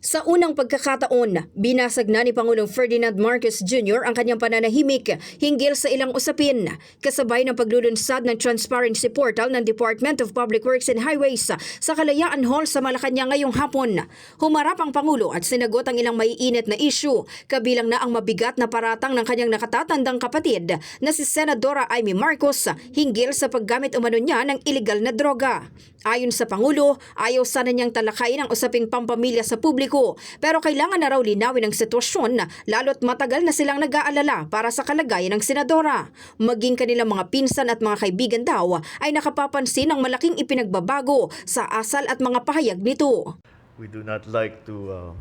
Sa unang pagkakataon, binasag na ni Pangulong Ferdinand Marcos Jr. ang kanyang pananahimik hinggil sa ilang usapin, kasabay ng paglulunsad ng transparency portal ng Department of Public Works and Highways sa Kalayaan Hall sa Malacanang ngayong hapon. Humarap ang Pangulo at sinagot ang ilang maiinit na issue, kabilang na ang mabigat na paratang ng kanyang nakatatandang kapatid na si Senadora Amy Marcos hinggil sa paggamit umano niya ng iligal na droga. Ayon sa Pangulo, ayaw sana niyang talakayin ang usaping pampamilya sa publiko pero kailangan na raw linawin ang sitwasyon lalo't matagal na silang nag-aalala para sa kalagayan ng senadora. Maging kanilang mga pinsan at mga kaibigan daw ay nakapapansin ng malaking ipinagbabago sa asal at mga pahayag nito. we do not like to uh,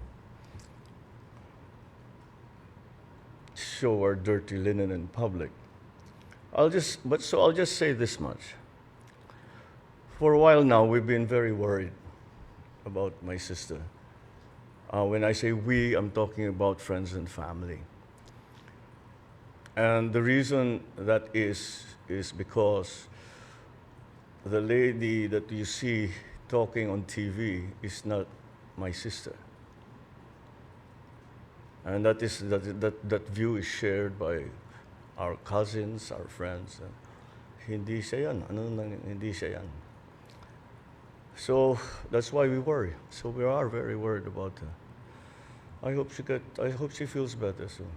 show our dirty linen in public. I'll just, but so I'll just say this much. For a while now, we've been very worried about my sister. Uh, when I say we, I'm talking about friends and family. And the reason that is, is because the lady that you see talking on TV is not my sister. And that, is, that, that, that view is shared by our cousins, our friends. Hindi siya yan. Ano nang hindi siya yan? So that's why we worry. So we are very worried about her. I hope she get, I hope she feels better soon.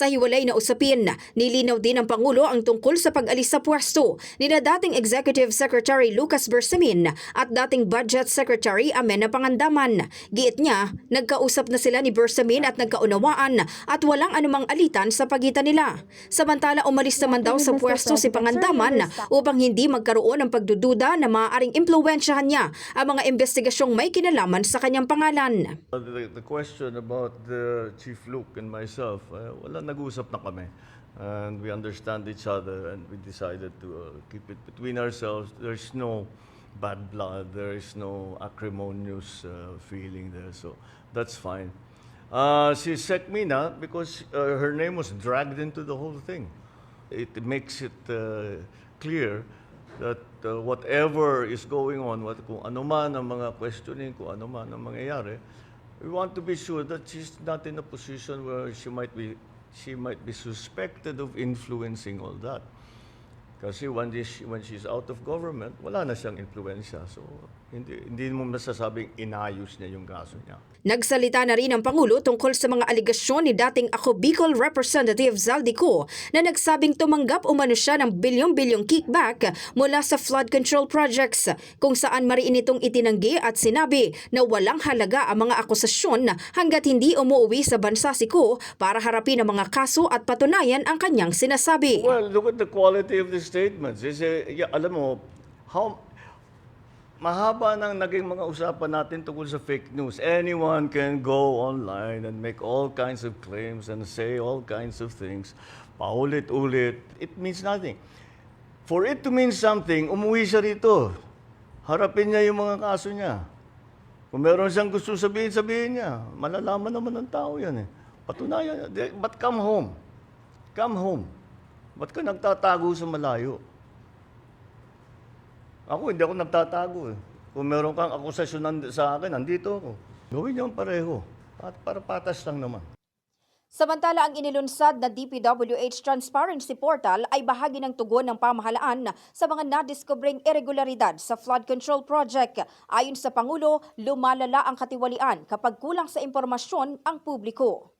Sa hiwalay na usapin, nilinaw din ng Pangulo ang tungkol sa pag-alis sa pwesto ni na dating Executive Secretary Lucas Bersamin at dating Budget Secretary Amena Pangandaman. Giit niya, nagkausap na sila ni Bersamin at nagkaunawaan at walang anumang alitan sa pagitan nila. Samantala umalis naman daw sa pwesto si Pangandaman upang hindi magkaroon ng pagdududa na maaaring impluensyahan niya ang mga investigasyong may kinalaman sa kanyang pangalan. The, the question about the Chief Luke and myself, uh, wala nag-usap na kami. And we understand each other and we decided to uh, keep it between ourselves. There's no bad blood, there is no acrimonious uh, feeling there, so that's fine. Uh, si Sekmina, because uh, her name was dragged into the whole thing, it makes it uh, clear that uh, whatever is going on, what, kung ano man ang mga questioning, kung ano man ang mangyayari, we want to be sure that she's not in a position where she might be she might be suspected of influencing all that. Kasi when, this, when she's out of government, wala na siyang influensya. So, hindi, hindi mo masasabing inayos niya yung kaso niya. Nagsalita na rin ang Pangulo tungkol sa mga aligasyon ni dating ako Bicol Representative Zaldico na nagsabing tumanggap umano siya ng bilyong-bilyong kickback mula sa flood control projects kung saan mariin itong itinanggi at sinabi na walang halaga ang mga akusasyon hanggat hindi umuwi sa bansa si Ko para harapin ang mga kaso at patunayan ang kanyang sinasabi. Well, look at the quality of the statements. Is yeah, alam mo, how mahaba nang naging mga usapan natin tungkol sa fake news. Anyone can go online and make all kinds of claims and say all kinds of things. Paulit-ulit. It means nothing. For it to mean something, umuwi siya rito. Harapin niya yung mga kaso niya. Kung meron siyang gusto sabihin, sabihin niya. Malalaman naman ng tao yan eh. Patunayan. niya. But come home. Come home. Ba't ka nagtatago sa malayo? Ako, hindi ako nagtatago eh. Kung meron kang akusasyon sa akin, nandito ako. Gawin niyo pareho. At para patas lang naman. Samantala ang inilunsad na DPWH Transparency Portal ay bahagi ng tugon ng pamahalaan sa mga nadiskobring irregularidad sa flood control project. Ayon sa Pangulo, lumalala ang katiwalian kapag kulang sa impormasyon ang publiko.